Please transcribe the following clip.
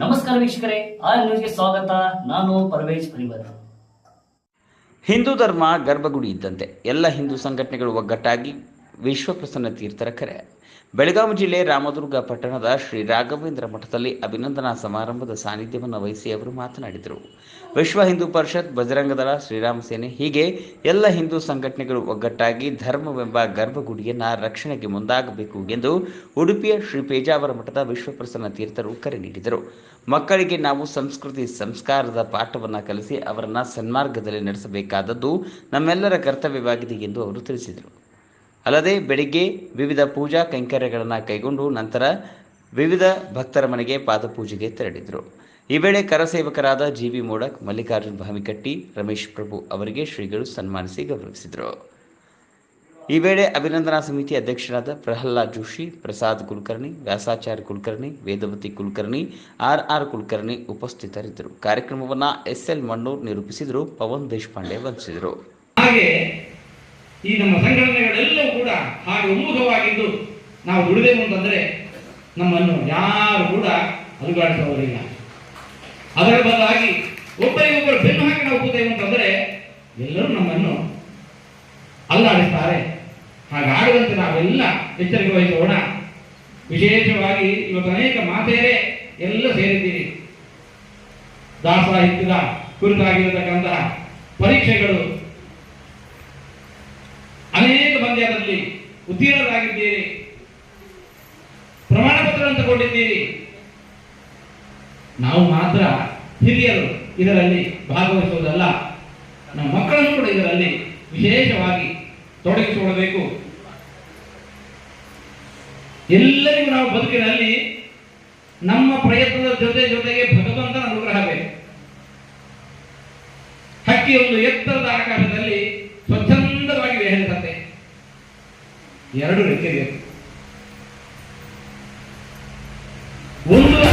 ನಮಸ್ಕಾರ ವೀಕ್ಷಕರೇ, ಆರ್ ನ್ಯೂಸ್ಗೆ ಸ್ವಾಗತ. ನಾನು ಪರವೇಜ್ ಪರಿವರ್ ಹಿಂದೂ ಧರ್ಮ ಗರ್ಭಗುಡಿ ಇದ್ದಂತೆ. ಎಲ್ಲ ಹಿಂದೂ ಸಂಘಟನೆಗಳು ಒಗ್ಗಟ್ಟಾಗಿ ವಿಶ್ವಪ್ರಸನ್ನ ತೀರ್ಥರ ಕರೆ. ಬೆಳಗಾವಿ ಜಿಲ್ಲೆ ರಾಮದುರ್ಗ ಪಟ್ಟಣದ ಶ್ರೀ ರಾಘವೇಂದ್ರ ಮಠದಲ್ಲಿ ಅಭಿನಂದನಾ ಸಮಾರಂಭದ ಸಾನ್ನಿಧ್ಯವನ್ನು ವಹಿಸಿ ಅವರು ಮಾತನಾಡಿದರು. ವಿಶ್ವ ಹಿಂದೂ ಪರಿಷತ್ ಬಜರಂಗದಳ ಶ್ರೀರಾಮ ಸೇನೆ ಹೀಗೆ ಎಲ್ಲ ಹಿಂದೂ ಸಂಘಟನೆಗಳು ಒಗ್ಗಟ್ಟಾಗಿ ಧರ್ಮವೆಂಬ ಗರ್ಭಗುಡಿಯನ್ನು ರಕ್ಷಣೆಗೆ ಮುಂದಾಗಬೇಕು ಎಂದು ಉಡುಪಿಯ ಶ್ರೀ ಪೇಜಾವರ ಮಠದ ವಿಶ್ವಪ್ರಸನ್ನ ತೀರ್ಥರು ಕರೆ ನೀಡಿದರು. ಮಕ್ಕಳಿಗೆ ನಾವು ಸಂಸ್ಕೃತಿ ಸಂಸ್ಕಾರದ ಪಾಠವನ್ನು ಕಲಿಸಿ ಅವರನ್ನು ಸನ್ಮಾರ್ಗದಲ್ಲಿ ನಡೆಸಬೇಕಾದದ್ದು ನಮ್ಮೆಲ್ಲರ ಕರ್ತವ್ಯವಾಗಿದೆ ಎಂದು ಅವರು ತಿಳಿಸಿದರು. ಅಲ್ಲದೆ ಬೆಳಿಗ್ಗೆ ವಿವಿಧ ಪೂಜಾ ಕೈಂಕರ್ಯಗಳನ್ನು ಕೈಗೊಂಡು ನಂತರ ವಿವಿಧ ಭಕ್ತರ ಮನೆಗೆ ಪಾದಪೂಜೆಗೆ ತೆರಳಿದರು. ಈ ವೇಳೆ ಕರಸೇವಕರಾದ ಜಿ ವಿ ಮೋಡಕ್, ಮಲ್ಲಿಕಾರ್ಜುನ್ ಭಾಮಿಕಟ್ಟಿ, ರಮೇಶ್ ಪ್ರಭು ಅವರಿಗೆ ಶ್ರೀಗಳು ಸನ್ಮಾನಿಸಿ ಗೌರವಿಸಿದರು. ಈ ವೇಳೆ ಅಭಿನಂದನಾ ಸಮಿತಿ ಅಧ್ಯಕ್ಷರಾದ ಪ್ರಹ್ಲಾದ್ ಜೋಶಿ, ಪ್ರಸಾದ್ ಕುಲಕರ್ಣಿ, ವ್ಯಾಸಾಚಾರ್ಯ ಕುಲಕರ್ಣಿ, ವೇದವತಿ ಕುಲಕರ್ಣಿ ಆರ್ ಆರ್ ಕುಲಕರ್ಣಿ ಉಪಸ್ಥಿತರಿದ್ದರು. ಕಾರ್ಯಕ್ರಮವನ್ನು ಎಸ್ಎಲ್ ಮಣ್ಣೂರ್ ನಿರೂಪಿಸಿದರು ಪವನ್ ದೇಶಪಾಂಡೆ ವಂದಿಸಿದರು ಈ ನಮ್ಮ ಸಂಘಟನೆಗಳೆಲ್ಲವೂ ಕೂಡ ಹಾಗೆ ಒಮ್ಮುಖವಾಗಿದ್ದು ನಾವು ದುಡಿದೆವು ಅಂತಂದರೆ ನಮ್ಮನ್ನು ಯಾರು ಕೂಡ ಅಲುಗಾಡಿಸುವವರಿಲ್ಲ. ಅದರ ಬದಲಾಗಿ ಒಬ್ಬರಿಗೊಬ್ಬರು ಬೆನ್ನು ಹಾಕಿ ನಾವು ಕೂತೇವೆ ಅಂತಂದ್ರೆ ಎಲ್ಲರೂ ನಮ್ಮನ್ನು ಅಲ್ಲಾಡಿಸ್ತಾರೆ. ಹಾಗೆ ಆಡುವಂತೆ ನಾವೆಲ್ಲ ಎಚ್ಚರಿಕೆ ವಹಿಸೋಣ. ವಿಶೇಷವಾಗಿ ಇವತ್ತು ಅನೇಕ ಮಾತೆಯರೇ ಎಲ್ಲ ಸೇರಿದ್ದೀರಿ. ದಾಸಾಹಿತ್ಯದ ಕುರಿತಾಗಿರತಕ್ಕಂತಹ ಪರೀಕ್ಷೆಗಳು ಅದರಲ್ಲಿ ಉತ್ತೀರ್ಣರಾಗಿದ್ದೀರಿ ಪ್ರಮಾಣ ಪತ್ರವನ್ನು ತಗೊಂಡಿದ್ದೀರಿ. ನಾವು ಮಾತ್ರ ಹಿರಿಯರು ಇದರಲ್ಲಿ ಭಾಗವಹಿಸುವುದಲ್ಲ ನಮ್ಮ ಮಕ್ಕಳನ್ನು ಕೂಡ ಇದರಲ್ಲಿ ವಿಶೇಷವಾಗಿ ತೊಡಗಿಸಿಕೊಳ್ಳಬೇಕು ಎಲ್ಲರಿಗೂ ನಾವು ಬದುಕಿನಲ್ಲಿ ನಮ್ಮ ಪ್ರಯತ್ನದ ಜೊತೆ ಜೊತೆಗೆ ಭಗವಂತನ ಅನುಗ್ರಹ ಬೇಕು ಹಕ್ಕಿ ಒಂದು ಎತ್ತರದ ಎರಡು ರೆಕ್ಕೆ ಬೇಕು ಒಂದು